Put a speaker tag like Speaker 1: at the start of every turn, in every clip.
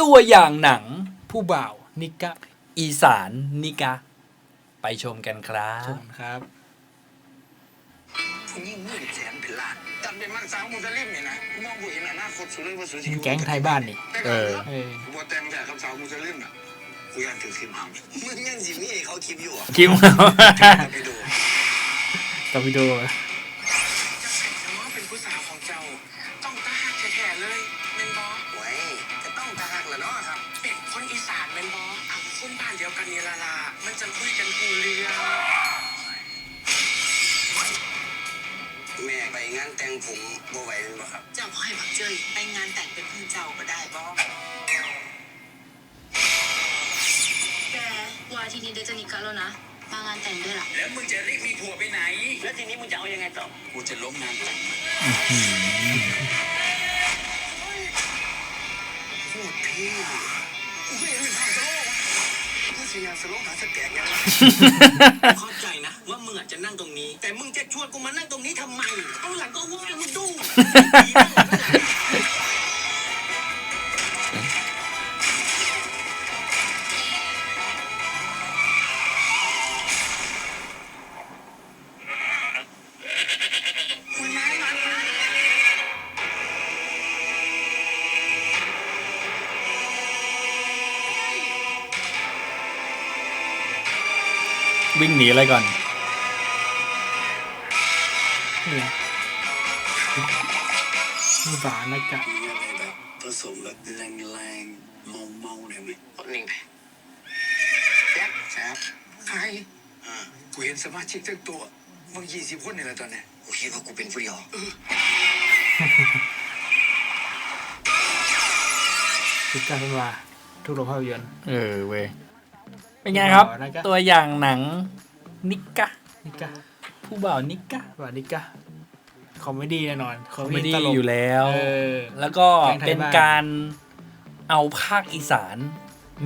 Speaker 1: ตัวอย่างหนัง
Speaker 2: ผู้บ่าวนิกะ
Speaker 1: อีสานนิกะ ไปชมกันครั
Speaker 2: ช
Speaker 1: บ
Speaker 2: มครับ
Speaker 3: ผู้หญิงมือแสนเป็นล้านตัดเป็นมันสาวมุสลิมนี่นะมองผู้เห็นอนาคตสุดเลยว่าสุดที่
Speaker 2: แก๊งไทยบ้านนี่
Speaker 1: เออ
Speaker 2: เออ
Speaker 3: กูบ่แต่งแต่กับสาวมุสลิมน่ะกูอยากถือคิมหามมึงยังสิมีให้เขาคิดอยู่อะ
Speaker 1: คิม
Speaker 3: ไปดู
Speaker 2: กับวิดีโอ
Speaker 3: แต่ ละเนาะครับ เป็นคนอีสานเมนบออะคนบ้านเดียวกันนี่ละล่ะมันจะคุยกันหูเรื่องแม่ไปงานแต่งผมบ่ไหวเป็นบ่ครับ
Speaker 4: เจ้าพ่อให้บักเจยไปงานแต่งเป็นเพื่อนเจ้าก็ได้บ่แกว่าทีนี้เดยวจะนิกะแล้วนะมางานแต่งด้วยล่ะ
Speaker 3: แล้วมึงจะรีบมีผัวไปไหน แล้วทีนี้มึงจะเอายังไงต่อ กูจะล้มงานแต่ง เท่กูไม่เห็นมึงทำสโลว์มึงสิงานสโลว์หาสแกนยังเข้าใจนะว่ามึงอาจจะนั่งตรงนี้ แต่มึงจะชวนกูมานั่งตรงนี้ทำไมเอาหลังก็ว่ามึงดู
Speaker 1: วิ่งหนีอะไรก่อน
Speaker 2: นี่ผู้บ่าวนิกะ
Speaker 3: มีอะไรแบบผสมแบบแรงๆเมาๆหน่อยไหมคนนิ่งไปแจ๊บแจ๊บใครอ่ากูเห็นสมาชิกทั้งตัวมึงยี่สิบคนนี่แหละตอนเนี้ยกูคิดว่ากูเป็นผู้เดียว
Speaker 2: นิกะเป็นว่าทุกโรงภาพยนตร์
Speaker 1: เออเว้ย เป็นไงครับ
Speaker 2: ผู้บ่าวนิกะ
Speaker 1: ตัวอย่างหนังนิกะ
Speaker 2: นิกะ
Speaker 1: ผู้บ่าวนิกะ
Speaker 2: ผู้บ่าวนิกะคอมเมดี้แน่นอน
Speaker 1: คอมเมดี้
Speaker 2: ตลก
Speaker 1: อยู่แล้ว
Speaker 2: เออ
Speaker 1: แล้วก็
Speaker 2: แกงไทยบ้าน
Speaker 1: เป็นการเอาภาคอีสาน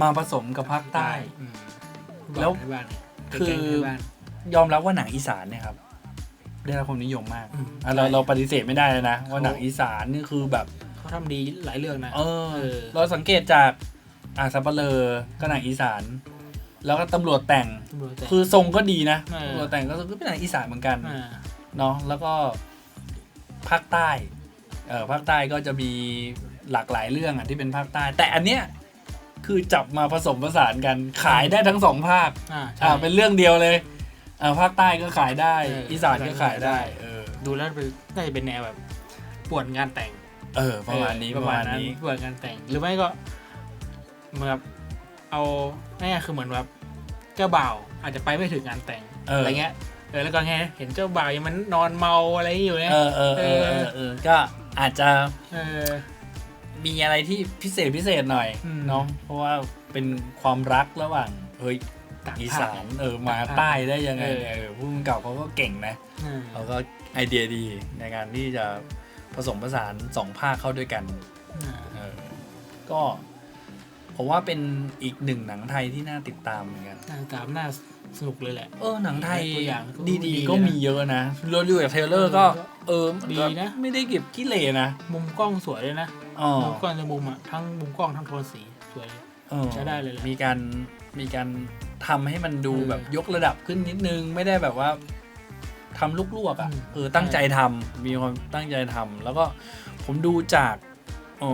Speaker 1: มาผสมกับภาคใต้
Speaker 2: อืม
Speaker 1: แล้ว
Speaker 2: ผู้บ่าไทยบ้าน
Speaker 1: คือ
Speaker 2: แก๊งไทยบ้าน
Speaker 1: ยอมรับว่าหนังอีสานเนี่ยครับ ได้รับความนิยมมาก
Speaker 2: อืม
Speaker 1: อะเรา
Speaker 2: ใช่
Speaker 1: เราปฏิเสธไม่ได้เลยนะ ว่า
Speaker 2: เขา
Speaker 1: หนังอีสานนี่คือแบบ
Speaker 2: เขาทำดีหลายเรื่องนะ
Speaker 1: เออ
Speaker 2: เออ
Speaker 1: เราสังเกตจากอ่าสัปเหร่อก็หนังอีสาน แล้วก็ตำรวจแต่ง
Speaker 2: ตำรวจแต่
Speaker 1: คือทรงก็ดีนะ
Speaker 2: เออ
Speaker 1: ตำรวจแต่งก็คือเป็นหนังอีสานเหมือนกัน
Speaker 2: อ่า
Speaker 1: เนาะแล้วก็ภาคใต้เออภาคใต้ก็จะมีหลากหลายเรื่องอะที่เป็นภาคใต้ แต่อันเนี้ยคือจับมาผสมผสานกันขายได้ทั้งสองภาค
Speaker 2: อ่าใช่
Speaker 1: อ่าเป็นเรื่องเดียวเลยอ่าภาคใต้ก็ขายได้
Speaker 2: เอออี
Speaker 1: อีสานก็ขายได้ เออ
Speaker 2: ดูแล้วเป็นน่าจะเป็นแนวแบบปวดงานแต่ง
Speaker 1: เออประมาณนี้
Speaker 2: เออ
Speaker 1: ประมาณนี้
Speaker 2: ปวดงานแต่ง หรือไม่ก็เหมือนแบบ เอาง่ายๆคือเหมือนแบบเจ้าบ่าวอาจจะไปไม่ถึงงานแต่ง
Speaker 1: เอออ
Speaker 2: อะไรเงี้ยเออแล้วก็ไงเห็นเจ้าบ่าวยังมันนอนเมาอะไรอยู่เนี่ย
Speaker 1: เออเออเออเออเออก็อาจจะ
Speaker 2: เออ
Speaker 1: มีอะไรที่พิเศษพิเศษหน่อย
Speaker 2: อืม
Speaker 1: เนาะเพราะว่าเป็นความรักระหว่างเฮ้ย
Speaker 2: ต่าง
Speaker 1: อี
Speaker 2: ภา
Speaker 1: สา
Speaker 2: ค น
Speaker 1: เออมา
Speaker 2: ต่างภาค
Speaker 1: ใต้ได้ยังไง
Speaker 2: เออ
Speaker 1: เนี่ยเออผู้กำกับเขาก็เก่งนะ
Speaker 2: เออ
Speaker 1: เขาก็ไอเดียดีในการที่จะผสมผสานสองภาคเข้าด้วยกัน
Speaker 2: อ่า
Speaker 1: เออก็ ผมว่าเป็นอีกหนึ่งหนังไทยที่น่าติดตามเหมือนกัน
Speaker 2: น่าตามน่าสนุกเลยแหละ
Speaker 1: เออหนังไทย
Speaker 2: ตัวอย่างก็
Speaker 1: ดี
Speaker 2: ดี
Speaker 1: ๆ
Speaker 2: เลยนะ
Speaker 1: ก็มีเยอะนะเราดูจากเทรลเลอร์ก็ เออมันก็
Speaker 2: ดีนะ
Speaker 1: ไม่ได้เก็บขี้เหร่นะ
Speaker 2: มุมกล้องสวยเลยนะ
Speaker 1: อ๋อ
Speaker 2: มุมกล้องในมุมอะทั้งมุมกล้องทั้งโทนสีสวย
Speaker 1: เออ
Speaker 2: ใช้ได้เลยแหละ
Speaker 1: มีการมีการทำให้มันดู
Speaker 2: เออ
Speaker 1: แบบยกระดับขึ้นนิดนึงไม่ได้แบบว่าทำลวกๆอะ
Speaker 2: อืม
Speaker 1: เออตั้งใจทำมีความตั้งใจทำแล้วก็ผมดูจากเอ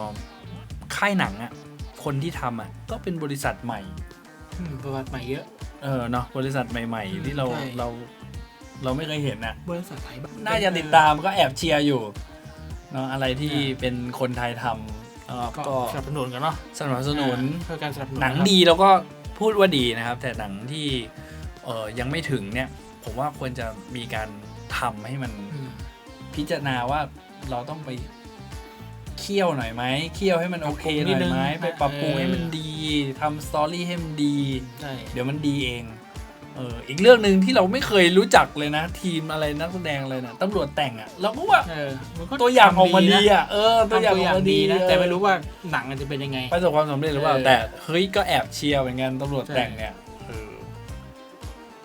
Speaker 1: อค่ายหนังอะ คนที่ทำอะก็เป็นบริษัทใหม่
Speaker 2: อืมประวัติใหม่เยอะ
Speaker 1: เออเนาะบริษัทใหม่
Speaker 2: อืม
Speaker 1: ๆที่เรา
Speaker 2: ใช่
Speaker 1: เราเราไม่เคยเห็นนะ
Speaker 2: บริษัทไทยบ้
Speaker 1: น่าจะติดตามก็แอบเชียร์อยู่เนาะอะไรที่
Speaker 2: อ่า
Speaker 1: เป็นคนไทยทำเอ่อ
Speaker 2: ก็
Speaker 1: ก็
Speaker 2: สนับสนุนกันเนาะ
Speaker 1: สนับสนุน
Speaker 2: เพื่อการสนับสนุน
Speaker 1: หนังะ
Speaker 2: ครับ
Speaker 1: ดีเราก็พูดว่าดีนะครับ แต่หนังที่เออยังไม่ถึงเนี่ย ผมว่าควรจะมีการทำให้มัน
Speaker 2: อืม
Speaker 1: พิจารณาว่าเราต้องไป เคี่ยวหน่อยไหมเคี่ยวให้มันโอเคหน่อยไหมไปปรับปรุงให้มันดีทำสตอรี่ให้มันดี
Speaker 2: ใช่
Speaker 1: เดี๋ยวมันดีเองเอออีกเรื่องหนึ่งที่เราไม่เคยรู้จักเลยนะ ทีมอะไรนักแสดงเลยนะตำรวจแต่งอะ่ะเราก็ว่า
Speaker 2: เออมันก็
Speaker 1: ตัวอย่างออกมาดี
Speaker 2: นะ
Speaker 1: อะ่ะเออตัวอย่าง
Speaker 2: ทำ
Speaker 1: ออกมาดี
Speaker 2: นะ
Speaker 1: เออ
Speaker 2: แต่ไม่รู้ว่าหนังมันจะเป็นยังไง
Speaker 1: ประสบความสำเร็จหรือเปล่า
Speaker 2: เออ
Speaker 1: แต่เฮ้ยก็แอบเชียร์เหมือนกันตำรวจ
Speaker 2: ใช่
Speaker 1: แต่งเนี่ยเออ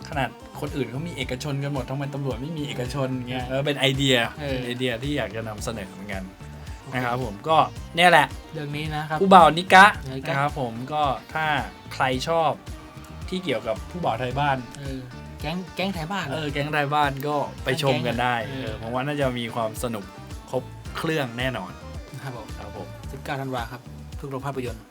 Speaker 1: ขนาดคนอื่นเขามีเอกชนกันหมดทำไมตำรวจไม่มีเอกชนเงี้ยเออเป็นไอเดีย
Speaker 2: เออ
Speaker 1: เป็นไอเดียที่อยากจะนำเสนอเหมือนกัน นะครับผมก็เนี่ยแหละ
Speaker 2: เรื่องนี้นะครับ
Speaker 1: ผู้บ่าวนิกะ
Speaker 2: นิกะ
Speaker 1: นะครับผมก็ถ้าใครชอบที่เกี่ยวกับผู้บ่าวไทยบ้าน
Speaker 2: เออแก๊งแก๊งไทยบ้าน
Speaker 1: เออแก๊งไทยบ้านก็ไปชมกันได้
Speaker 2: เออ
Speaker 1: เออผมว่าน่าจะมีความสนุกครบเครื่องแน่นอน
Speaker 2: นะครับผม
Speaker 1: ครับผม
Speaker 2: 19ธันวาครับทุกโรงภาพยนตร์